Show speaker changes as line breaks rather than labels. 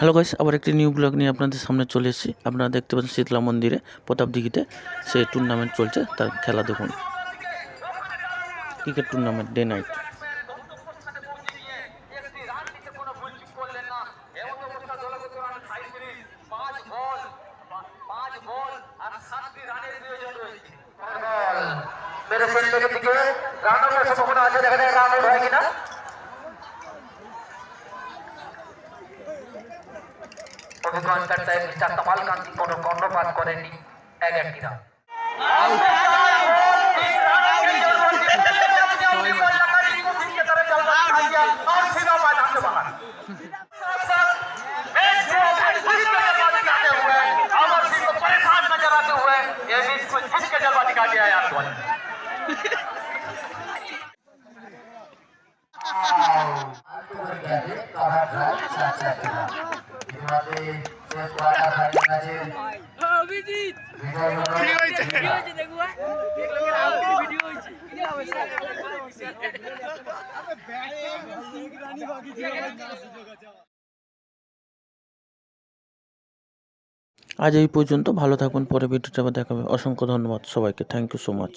Hello guys আবার একটি new blog নিয়ে আপনাদের সামনে চলে এসেছি। আপনারা দেখতে পাচ্ছেন শীতলা মন্দিরে, প্রতাপদিঘিতে সে টুর্নামেন্ট চলছে, তার খেলা দেখুন। ক্রিকেট টুর্নামেন্ট ডে নাইট
মেরে দিকে রানের সম্ভাবনা আছে দেখা যায় হয় অভিজ্ঞতার টাইম মিস্টার তমাল কান্তি কোনো কর্ণপাত করেননি এক একটি রান
আজ এই পর্যন্ত, ভালো থাকুন পরে ভিডিওটা আবার দেখাবে অসংখ্য ধন্যবাদ সবাইকে। Thank you so much